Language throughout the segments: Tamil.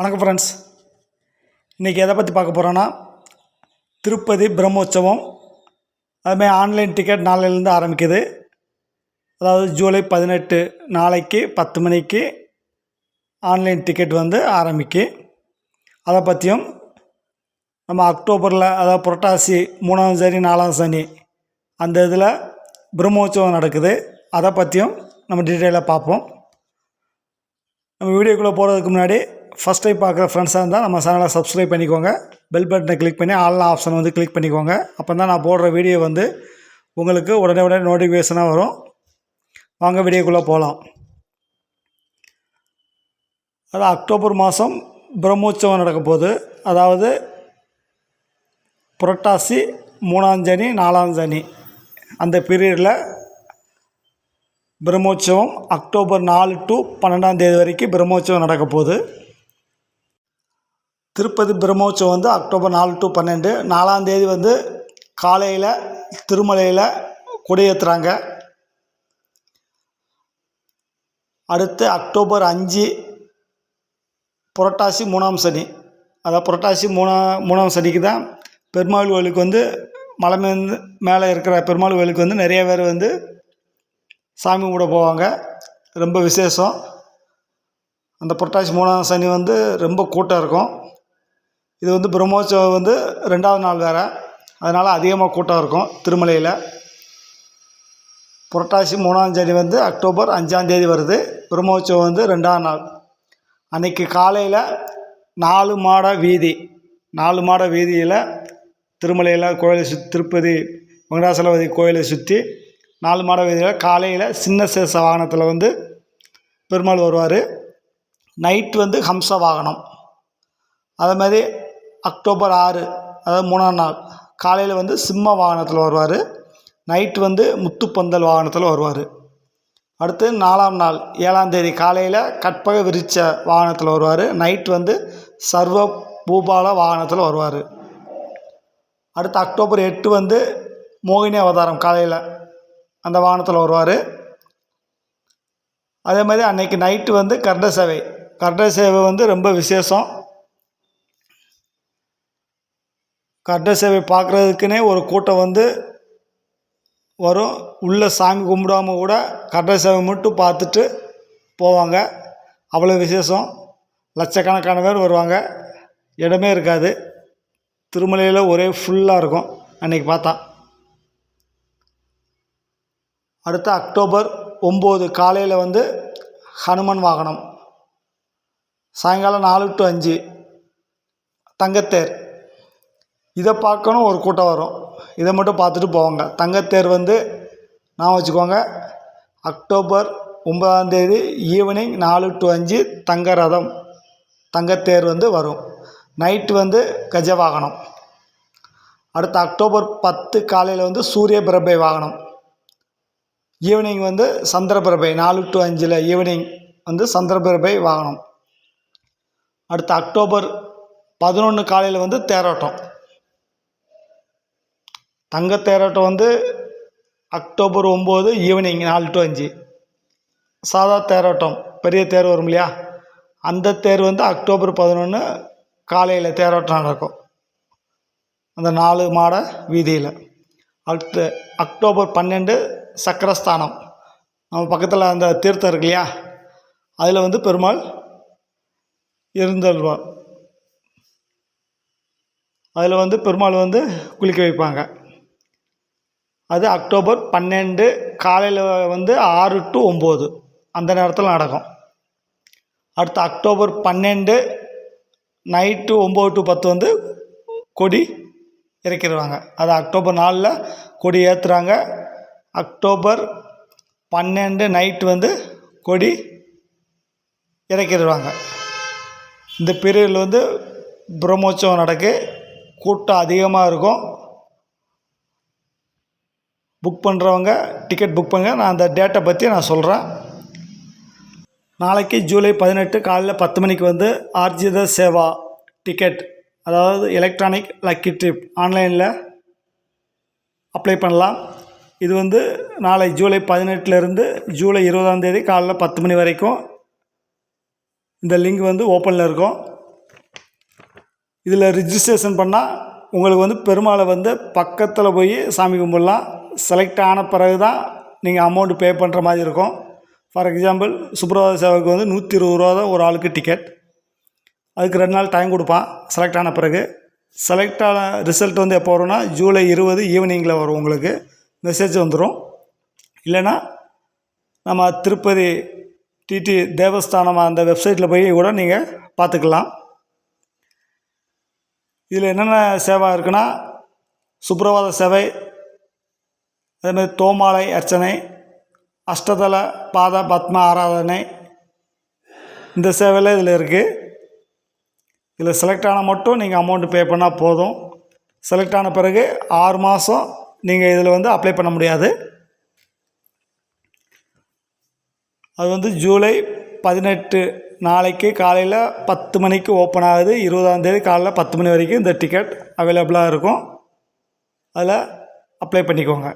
வணக்கம் ஃப்ரெண்ட்ஸ் இன்றைக்கி எதை பற்றி பார்க்க போகிறோன்னா திருப்பதி பிரம்மோற்சவம். அதுமாதிரி ஆன்லைன் டிக்கெட் நாளையிலேருந்து ஆரம்பிக்குது. அதாவது ஜூலை பதினெட்டு நாளைக்கு பத்து மணிக்கு ஆன்லைன் டிக்கெட் வந்து ஆரம்பிக்கு. அதை பற்றியும் நம்ம அக்டோபரில் அதாவது புரட்டாசி மூணாம் சனி நாலாம் சனி அந்த இதில் பிரம்மோற்சவம் நடக்குது. அதை பற்றியும் நம்ம டீட்டெயிலாக பார்ப்போம். நம்ம வீடியோக்குள்ளே போகிறதுக்கு முன்னாடி ஃபஸ்ட் டைம் பார்க்குற ஃப்ரெண்ட்ஸாக இருந்தால் நம்ம சேனலை சப்ஸ்கிரைப் பண்ணிக்கோங்க. பெல் பட்டனை கிளிக் பண்ணி ஆல் ஆப்ஷன் வந்து கிளிக் பண்ணிக்கோங்க. அப்போ தான் நான் போடுற வீடியோ வந்து உங்களுக்கு உடனே உடனே நோட்டிஃபிகேஷனாக வரும். வாங்க வீடியோக்குள்ளே போகலாம் அது அக்டோபர் மாதம் பிரம்மோற்சவம் நடக்க போகுது. அதாவது புரட்டாசி மூணாம் சனி நாலாம் சனி. அந்த பீரியடில் பிரம்மோற்சவம் அக்டோபர் நாலு டு பன்னெண்டாம் தேதி வரைக்கும் பிரம்மோற்சவம் நடக்க போகுது. திருப்பதி பிரம்மோற்சவம் வந்து அக்டோபர் நாலு டு பன்னெண்டு. நாலாம் தேதி வந்து காலையில் திருமலையில் கொடியேற்றுறாங்க அடுத்து அக்டோபர் அஞ்சு புரட்டாசி மூணாம் சனி. அதாவது புரட்டாசி மூணா மூணாம் சனிக்கு தான் பெருமாள் கோயிலுக்கு வந்து மலை மேந்து மேலே இருக்கிற பெருமாள் கோயிலுக்கு வந்து நிறைய பேர் வந்து சாமி கும்பிட போவாங்க. ரொம்ப விசேஷம். அந்த புரட்டாசி மூணாம் சனி வந்து ரொம்ப கூட்டம் இருக்கும். இது வந்து பிரம்மோற்சவம் வந்து ரெண்டாவது நாள் வேறு. அதனால் அதிகமாக கூட்டம் இருக்கும் திருமலையில். புரட்டாசி மூணாம் தேதி வந்து அக்டோபர் அஞ்சாந்தேதி வருது. பிரம்மோற்சவம் வந்து ரெண்டாம் நாள். அன்றைக்கி காலையில் நாலு மாட வீதி. நாலு மாட வீதியில் திருமலையில் கோயிலை சுற்றி திருப்பதி வெங்கடாசலபதி கோயிலை சுற்றி நாலு மாட வீதியில் காலையில் சின்ன சேச வாகனத்தில் வந்து பெருமாள் வருவார். நைட் வந்து ஹம்ச வாகனம். அதே மாதிரி அக்டோபர் ஆறு அதாவது மூணாம் நாள். காலையில் வந்து சிம்ம வாகனத்தில் வருவார். நைட் வந்து முத்துப்பந்தல் வாகனத்தில் வருவார். அடுத்து நாலாம் நாள் ஏழாம் தேதி காலையில் கற்பக விரிச்ச வாகனத்தில் வருவார். நைட் வந்து சர்வ பூபால வாகனத்தில் வருவார். அடுத்து அக்டோபர் எட்டு வந்து மோகினி அவதாரம் காலையில் அந்த வாகனத்தில் வருவார். அதே மாதிரி அன்னைக்கு நைட்டு வந்து கர்ட சேவை கர்ட சேவை வந்து ரொம்ப விசேஷம். கட்ட சேவை பார்க்குறதுக்குன்னே ஒரு கூட்டம் வந்து வரும். உள்ளே சாமி கும்பிடாம கூட கட்ட சேவை மட்டும் பார்த்துட்டு போவாங்க. அவ்வளோ விசேஷம். லட்சக்கணக்கான பேர் வருவாங்க. இடமே இருக்காது. திருமலையில் ஒரே ஃபுல்லாக இருக்கும். அன்றைக்கி பார்த்தா. அடுத்து அக்டோபர் ஒம்பது காலையில் வந்து ஹனுமன் வாகனம். சாயங்காலம் நாலு டு அஞ்சு. தங்கத்தேர். இதை பார்க்கணும் ஒரு கூட்டம் வரும். இதை மட்டும் பார்த்துட்டு போவாங்க. தங்கத்தேர் வந்து நான் வச்சுக்கோங்க அக்டோபர் ஒன்பதாம் தேதி ஈவினிங் நாலு டு அஞ்சு தங்க ரதம் தங்கத்தேர் வந்து வரும். நைட்டு வந்து கஜ வாகனம் அடுத்து அக்டோபர் பத்து காலையில் வந்து சூரிய பிரபை வாகனம். ஈவினிங் வந்து சந்திரபிரபை நாலு டு அஞ்சில் ஈவினிங் வந்து சந்திரபிரபை வாகனம். அடுத்து அக்டோபர் பதினொன்று காலையில் வந்து தேரோட்டம். தங்க தேரோட்டம் வந்து அக்டோபர் ஒம்பது ஈவினிங் நாலு டு அஞ்சு. சாதா தேரோட்டம் பெரிய தேர் வரும் இல்லையா? அந்த தேர் வந்து அக்டோபர் பதினொன்று காலையில் தேரோட்டம் நடக்கும். அந்த நாலு மாட வீதியில். அடுத்து அக்டோபர் பன்னெண்டு சக்கரஸ்தானம். நம்ம பக்கத்தில் அந்த தீர்த்தம் இருக்கு இல்லையா? அதில் வந்து பெருமாள் இருந்தல்வார். அதில் வந்து பெருமாள் வந்து குளிக்க வைப்பாங்க. அது அக்டோபர் பன்னெண்டு காலையில் வந்து ஆறு டு ஒம்பது. அந்த நேரத்தில் நடக்கும். அடுத்து அக்டோபர் பன்னெண்டு நைட்டு ஒம்பது டு பத்து வந்து கொடி இறக்கிடுவாங்க. அது அக்டோபர் நாலில் கொடி ஏற்றுறாங்க அக்டோபர் பன்னெண்டு நைட்டு வந்து கொடி இறக்கிடுவாங்க. இந்த பீரியடில் வந்து பிரம்மோற்சவம் நடக்கு. கூட்டம் அதிகமாக இருக்கும். புக் பண்ணுறவங்க டிக்கெட் புக் பண்ணுங்க. நான் அந்த டேட்டை பற்றி நான் சொல்கிறேன் நாளைக்கு ஜூலை பதினெட்டு காலையில் பத்து மணிக்கு வந்து ஆர்ஜித சேவா டிக்கெட் அதாவது எலக்ட்ரானிக் லக்கி ட்ரிப் ஆன்லைனில் அப்ளை பண்ணலாம். இது வந்து நாளை ஜூலை பதினெட்டுலேருந்து ஜூலை இருபதாம் தேதி காலைல பத்து மணி வரைக்கும் இந்த லிங்க் வந்து ஓப்பனில் இருக்கும். இதில் ரிஜிஸ்ட்ரேஷன் பண்ணால் உங்களுக்கு வந்து பெருமாளை வந்து பக்கத்தில் போய் சாமி கும்பிடலாம். செலக்ட் ஆன பிறகு தான் நீங்கள் அமௌண்ட் பே பண்ணுற மாதிரி இருக்கும். ஃபார் எக்ஸாம்பிள் சுப்ரபாத சேவைக்கு வந்து நூற்றி இருபது ரூபா தான் ஒரு ஆளுக்கு டிக்கெட் அதுக்கு ரெண்டு நாள் டைம் கொடுப்பான். செலக்ட் ஆன பிறகு. செலக்ட் ஆன ரிசல்ட் வந்து எப்போ வரும்னா ஜூலை இருபது ஈவினிங்கில் வரும் உங்களுக்கு. மெசேஜ் வந்துடும் இல்லைன்னா நம்ம திருப்பதி டிடி தேவஸ்தானம் அந்த வெப்சைட்டில் போய் கூட நீங்கள் பார்த்துக்கலாம். இதில் என்னென்ன சேவை இருக்குன்னா சுப்ரவாத சேவை அதேமாதிரி தோமாலை அர்ச்சனை அஷ்டதல பாத பத்ம ஆராதனை இந்த சேவையில் இதில் இருக்குது இதில் செலக்ட் ஆனால் மட்டும் நீங்கள் அமௌண்ட் பே பண்ணால் போதும். செலக்ட் ஆன பிறகு ஆறு மாதம் நீங்கள் இதில் வந்து அப்ளை பண்ண முடியாது. அது வந்து ஜூலை பதினெட்டு நாளைக்கு காலையில் பத்து மணிக்கு ஓப்பன் ஆகுது. இருபதாந்தேதி காலையில் பத்து மணி வரைக்கும் இந்த டிக்கெட் அவைலபிளாக இருக்கும். அதில் அப்ளை பண்ணிக்கோங்க.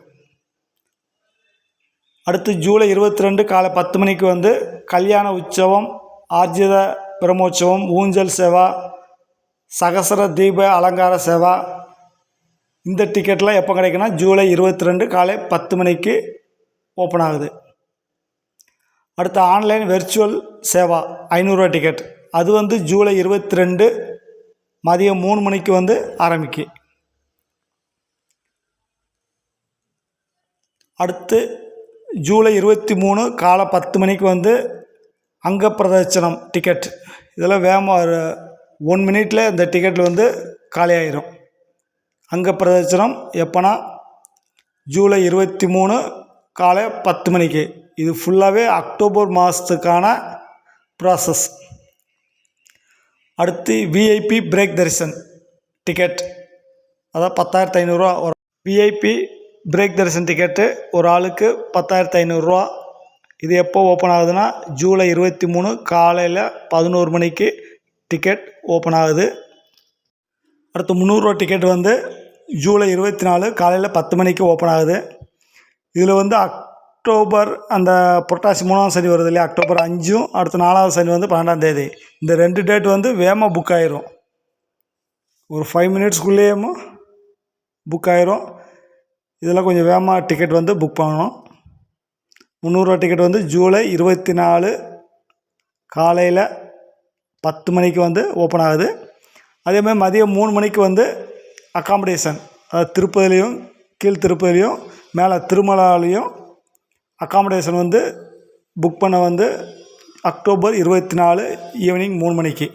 அடுத்து ஜூலை இருபத்தி ரெண்டு காலை பத்து மணிக்கு வந்து கல்யாண உற்சவம் ஆர்ஜித பிரமோற்சவம் ஊஞ்சல் சேவா சகசர தீப அலங்கார சேவா. இந்த டிக்கெட்லாம் எப்போ கிடைக்குன்னா ஜூலை இருபத்தி ரெண்டு காலை பத்து மணிக்கு ஓப்பன் ஆகுது. அடுத்து ஆன்லைன் வெர்ச்சுவல் சேவா ஐநூறுரூவா டிக்கெட் அது வந்து ஜூலை இருபத்தி ரெண்டு மதியம் மூணு மணிக்கு வந்து ஆரம்பிக்கு. அடுத்து ஜூலை இருபத்தி மூணு காலை பத்து மணிக்கு வந்து அங்க பிரதட்சணம் டிக்கெட் இதெல்லாம் வேகமாக ஒரு ஒன் மினிட்ல இந்த டிக்கெட்டில் வந்து காலியாயிரும். அங்க பிரதட்சணம் எப்போனா ஜூலை இருபத்தி மூணு காலை பத்து மணிக்கு. இது ஃபுல்லாகவே அக்டோபர் மாதத்துக்கான ப்ராசஸ் அடுத்து விஐபி பிரேக் தரிசன் டிக்கெட் அதான் பத்தாயிரத்து ஐநூறுரூவா வரும். விஐபி பிரேக் தரிசன் டிக்கெட்டு ஒரு ஆளுக்கு பத்தாயிரத்து ஐநூறுரூவா. இது எப்போ ஓப்பன் ஆகுதுன்னா ஜூலை இருபத்தி மூணு காலையில் பதினோரு மணிக்கு டிக்கெட் ஓப்பன் ஆகுது. அடுத்து முந்நூறுரூவா டிக்கெட் வந்து ஜூலை இருபத்தி நாலு காலையில் பத்து மணிக்கு ஓப்பன் ஆகுது. இதில் வந்து அக்டோபர் அந்த புரட்டாசி மூணாம் சனி வருது இல்லையா? அக்டோபர் அஞ்சும் அடுத்த நாலாவது சனி வந்து பன்னெண்டாம் தேதி. இந்த ரெண்டு டேட் வந்து வேகமாக புக் ஆயிரும். ஒரு ஃபைவ் மினிட்ஸ்க்குள்ளேயும் புக் ஆயிரும். இதெல்லாம் கொஞ்சம் வேகமாக டிக்கெட் வந்து புக் பண்ணணும். முந்நூறுரூவா டிக்கெட் வந்து ஜூலை இருபத்தி நாலு காலையில் பத்து மணிக்கு வந்து ஓப்பன் ஆகுது. அதேமாதிரி மதியம் மூணு மணிக்கு வந்து அக்காமடேஷன் அதாவது திருப்பதிலையும் கீழ் திருப்பதிலையும் மேலே திருமலாலையும் அக்காமடேஷன் வந்து புக் பண்ண வந்து அக்டோபர் இருபத்தி நாலு ஈவினிங் மூணு மணிக்கு.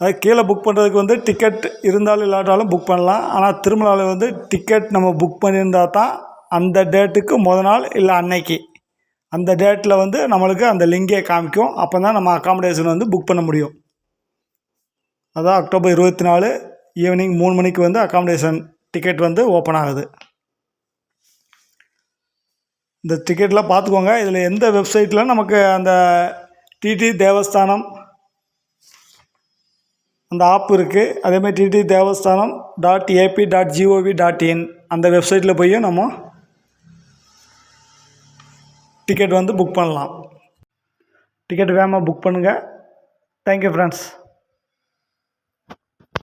அது கீழே புக் பண்ணுறதுக்கு வந்து டிக்கெட் இருந்தாலும் இல்லாட்டாலும் புக் பண்ணலாம். ஆனால் திருமலாவில் வந்து டிக்கெட் நம்ம புக் பண்ணியிருந்தா தான் அந்த டேட்டுக்கு முத நாள் இல்லை அன்னைக்கு. அந்த டேட்டில் வந்து நம்மளுக்கு அந்த லிங்கே காமிக்கும். அப்போ தான் நம்ம அக்காமடேஷன் வந்து புக் பண்ண முடியும். அதான் அக்டோபர் இருபத்தி நாலு ஈவினிங் மூணு மணிக்கு வந்து அக்காமடேஷன் டிக்கெட் வந்து ஓப்பன் ஆகுது. இந்த டிக்கெட்லாம் பார்த்துக்கோங்க. இதில் எந்த வெப்சைட்டில் நமக்கு அந்த டிடி தேவஸ்தானம் அந்த ஆப் இருக்குது அதேமாதிரி T T Devasthanam dot A P dot G O V dot in அந்த வெப்சைட்டில் போய் நம்ம டிக்கெட் வந்து புக் பண்ணலாம். டிக்கெட் வேகமாக புக் பண்ணுங்கள் தேங்க்யூ ஃப்ரெண்ட்ஸ்